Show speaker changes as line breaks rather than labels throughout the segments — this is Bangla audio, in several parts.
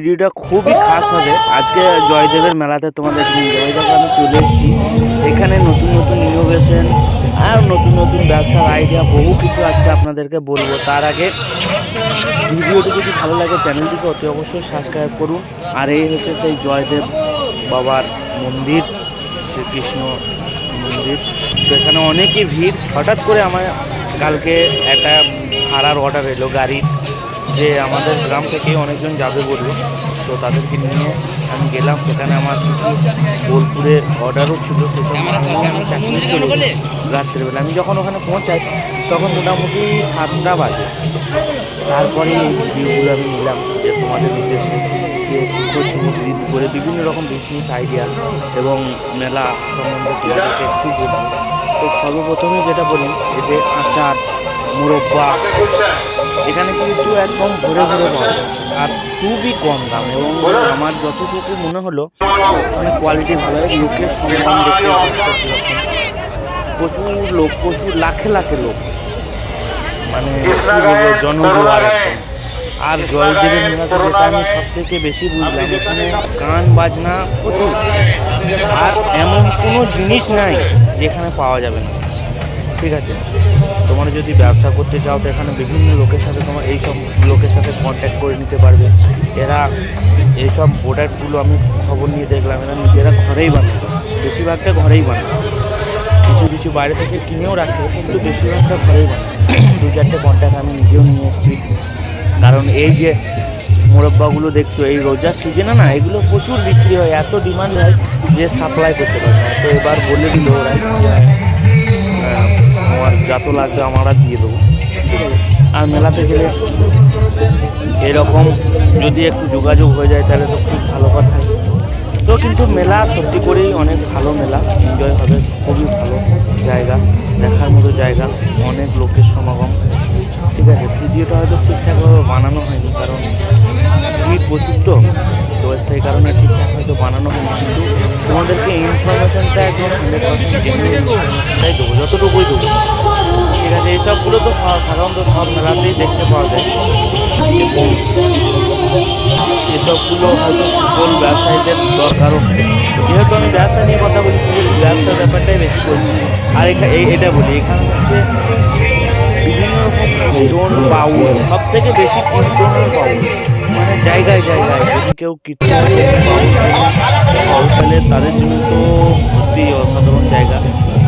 ভিডিওটা খুবই খাস হবে। আজকে জয়দেবের মেলাতে তোমাদের নিয়ে আমি চলে এসেছি। এখানে নতুন নতুন ইনোভেশন আর নতুন নতুন ব্যবসার আইডিয়া বহু কিছু আজকে আপনাদেরকে বলব। তার আগে ভিডিওটি যদি ভালো লাগে চ্যানেলটিকে অতি অবশ্যই সাবস্ক্রাইব করুন। আর এই হচ্ছে সেই জয়দেব বাবার মন্দির, শ্রীকৃষ্ণ মন্দির। তো এখানে অনেকই ভিড়। হঠাৎ করে আমার কালকে একটা ভাড়ার অর্ডার এলো গাড়ির। যে আমাদের গ্রাম থেকে অনেকজন যাবে বলল। তো তাদেরকে নিয়ে আমি গেলাম। সেখানে আমার কিছু বোলপুরে অর্ডারও ছিল। সেসব নিয়ে আমি চাকরি চলে রাত্রেবেলা। আমি যখন ওখানে পৌঁছাই তখন মোটামুটি সাতটা বাজে। তারপরে এই ভিডিওগুলো আমি নিলাম যে তোমাদের উদ্দেশ্যে যে খোঁজ দিন করে বিভিন্ন রকম বিজনেস আইডিয়া এবং মেলা সম্বন্ধে তোমাদেরকে একটু বলব। তো সর্বপ্রথমে যেটা বলি এতে আচার মুরব্বা এখানে কিন্তু একদম ভরে ভরে পাওয়া যাচ্ছে আর খুবই কম দাম এবং আমার যতটুকু মনে হলো মানে কোয়ালিটি ভালো লোকের সম্মান দেখতে প্রচুর লোক, প্রচুর লাখে লাখে লোক। মানে জনজোয়ার একদম। আর জয়দেবের মেলাতে যেটা আমি সব থেকে বেশি বুঝলাম, এখানে গান, বাজনা প্রচুর। আর এমন কোনো জিনিস নাই যেখানে পাওয়া যাবে না। ঠিক আছে? তোমরা যদি ব্যবসা করতে চাও তো এখানে বিভিন্ন লোকের সাথে তোমার এই সব লোকের সাথে কন্ট্যাক্ট করে নিতে পারবে। এরা এইসব প্রোডাক্টগুলো আমি খবর নিয়ে দেখলাম, এরা নিজেরা ঘরেই বানায়। বেশিরভাগটা ঘরেই বানায়। কিছু কিছু বাইরে থেকে কিনেও রাখে, কিন্তু বেশিরভাগটা ঘরেই বানায়। দু চারটে কন্ট্যাক্ট আমি নিজেও নিয়ে এসেছি। কারণ এই যে মোরব্বাগুলো দেখছ, এই রোজার সিজনে না, এগুলো প্রচুর বিক্রি হয়, এত ডিমান্ড হয় যে সাপ্লাই করতে পারে না। তো এবার বলে দিল ওরা আমার যত লাগবে আমরা দিয়ে দেবো। আর মেলাতে গেলে এরকম যদি একটু যোগাযোগ হয়ে যায় তাহলে তো খুব ভালো কথাই তো কিন্তু মেলা সত্যি করেই অনেক ভালো মেলা। এনজয় হবে, খুবই ভালো জায়গা, দেখার মতো জায়গা, অনেক লোকের সমাগম। ঠিক আছে, ভিডিওটা হয়তো ঠিকঠাকভাবে বানানো হয়নি, কারণ ভিড় প্রচুর তো। তো সেই কারণে ঠিকঠাক হয়তো বানানো হয়নি কিন্তু তোমাদেরকে ইনফরমেশনটা একদম হান্ড্রেড পার্সেন্ট ইনফরমেশনটাই দেবো যতটুকুই দেবো। ঠিক আছে এইসবগুলো তো সাধারণত সব মেলাতেই দেখতে পাওয়া যায়। এবং এসবগুলো হয়তো সকল ব্যবসায়ীদের দরকারও যেহেতু আমি ব্যবসা নিয়ে কথা বলছি ব্যবসার ব্যাপারটাই বেশি করছি আর এখানে এটা বলি এখানে হচ্ছে কীর্তন বাউল সব থেকে বেশি কীর্তন আর বাউল মানে জায়গায় জায়গায়। যদি কেউ কীর্তন তাদের জন্য তো সত্যি অসাধারণ জায়গা।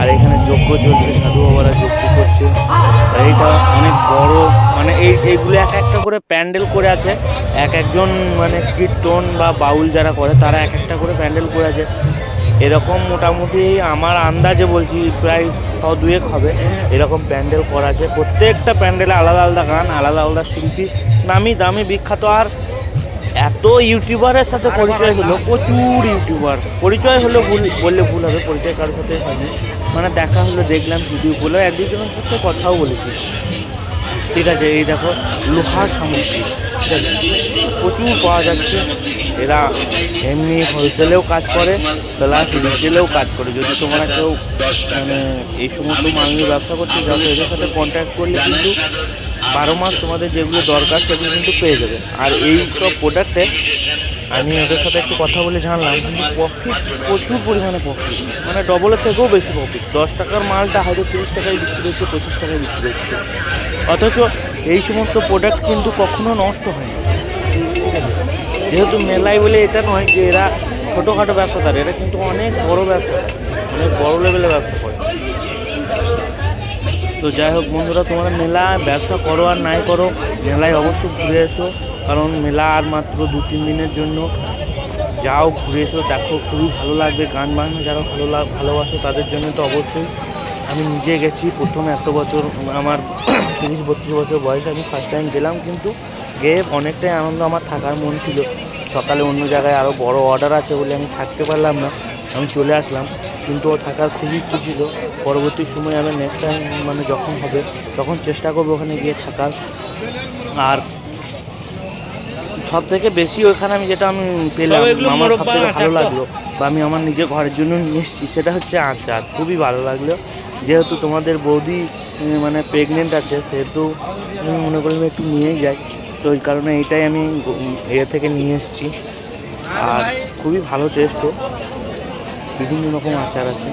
আর এখানে যজ্ঞ চলছে, সাধু বাবারা যজ্ঞ করছে। এইটা অনেক বড় মানে এই, এইগুলো এক একটা করে প্যান্ডেল করে আছে। এক একজন মানে কীর্তন বা বাউল যারা করে, তারা এক একটা করে প্যান্ডেল করে আছে। এরকম মোটামুটি আমার আন্দাজে বলছি প্রায় ছ দুয়েক হবে। এরকম প্যান্ডেল করা আছে। প্রত্যেকটা প্যান্ডেলে আলাদা আলাদা গান আলাদা আলাদা শিল্পী। নামি দামি বিখ্যাত। আর এত ইউটিউবারের সাথে পরিচয় হলো প্রচুর ইউটিউবার। পরিচয় হলো ভুল বললে ভুল হবে পরিচয় কারোর সাথে হয়নি। মানে দেখা হলো দেখলাম ভিডিওগুলো এক দুজনের সাথে কথাও বলেছি। ঠিক আছে, এই দেখো, লোহা সামগ্রী। ঠিক আছে প্রচুর পাওয়া যাচ্ছে। এরা এমনি হোলসেলেও কাজ করে প্লাস রিটেলেও কাজ করে। যদি তোমরা কেউ মানে এই সমস্ত মালগুলো ব্যবসা করতে যাও এদের সাথে কন্ট্যাক্ট করলে কিন্তু বারো মাস তোমাদের যেগুলো দরকার, সেগুলো কিন্তু পেয়ে যাবে। আর এই সব প্রোডাক্টে আমি ওদের সাথে একটু কথা বলে জানলাম, কিন্তু প্রফিট প্রচুর পরিমাণে প্রফিট মানে ডবলের থেকেও বেশি প্রফিট দশ টাকার মালটা হয়তো তিরিশ টাকায় বিক্রি হচ্ছে, পঁচিশ টাকায় বিক্রি হচ্ছে। অথচ এই সমস্ত প্রোডাক্ট কিন্তু কখনো নষ্ট হয় না। যেহেতু মেলায় বলে এটা নয় যে এরা ছোটোখাটো ব্যবসাদার, এরা কিন্তু অনেক বড় ব্যবসা, অনেক বড় লেভেলে ব্যবসা করে। তো যাই হোক বন্ধুরা, তোমরা মেলা ব্যবসা করো আর নাই করো, মেলায় অবশ্যই ঘুরে এসো। কারণ মেলা আর মাত্র দু, তিন দিনের জন্য যাও, ঘুরে এসো, দেখো, খুবই ভালো লাগবে। গান বাজনা যারা ভালো লাগ ভালোবাসো তাদের জন্য তো অবশ্যই। আমি নিজে গেছি প্রথম এত বছর, আমার তিরিশ, বত্রিশ বছর বয়সে আমি ফার্স্ট টাইম গেলাম, কিন্তু গিয়ে অনেকটাই আনন্দ আমার থাকার মন ছিল। সকালে অন্য জায়গায় আরও বড় অর্ডার আছে বলে আমি থাকতে পারলাম না, আমি চলে আসলাম। কিন্তু ও থাকার খুবই ইচ্ছে ছিল। পরবর্তী সময় আমি নেক্সট টাইম মানে যখন হবে, তখন চেষ্টা করব ওখানে গিয়ে থাকার। আর সব থেকে বেশি ওখানে আমি যেটা আমি পেলাম আমার সব থেকে ভালো লাগল বা আমি আমার নিজের ঘরের জন্য নিয়ে এসেছি সেটা হচ্ছে আচার খুবই ভালো লাগল। যেহেতু তোমাদের বৌদি মানে প্রেগনেন্ট আছে সেহেতু আমি মনে করলাম একটু নিয়ে যাই। তো ওই কারণে এইটাই আমি ইয়ে থেকে নিয়ে এসেছি। আর খুবই ভালো টেস্টও বিভিন্ন রকম আচার আছে।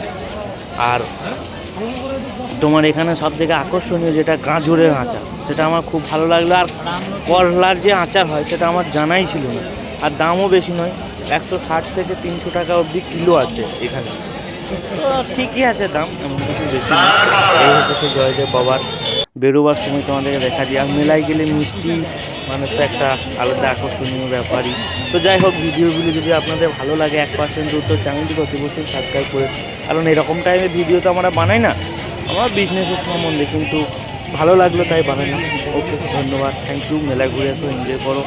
আর তোমার এখানে সব থেকে আকর্ষণীয় যেটা গাঁজরের আচার, সেটা আমার খুব ভালো লাগল। আর করলার যে আচার হয়, সেটা আমার জানাই ছিল না। আর দামও বেশি নয়, একশো ষাট থেকে তিনশো টাকা অবধি কিলো আছে এখানে। তো ঠিকই আছে দাম, এমন কিছু বেশি নয়। এই হচ্ছে জয়দেব বাবার বেরোবার সময় তোমাদেরকে দেখা দিই। আর মেলায় গেলে মিষ্টি মানে তো একটা আলাদা আকর্ষণীয় ব্যাপারই। তো যাই হোক, ভিডিওগুলি যদি আপনাদের ভালো লাগে, এক পার্সেন্ট দূর তো চ্যানেলটি প্রতি বছর সাবস্ক্রাইব করে। কারণ এরকম টাইমে ভিডিও তো আমরা বানাই না, আমার বিজনেসের সম্বন্ধে। কিন্তু ভালো লাগল তাই বানাই না। ওকে ধন্যবাদ। থ্যাংক ইউ মেলায় ঘুরে আসো এনজয় করো।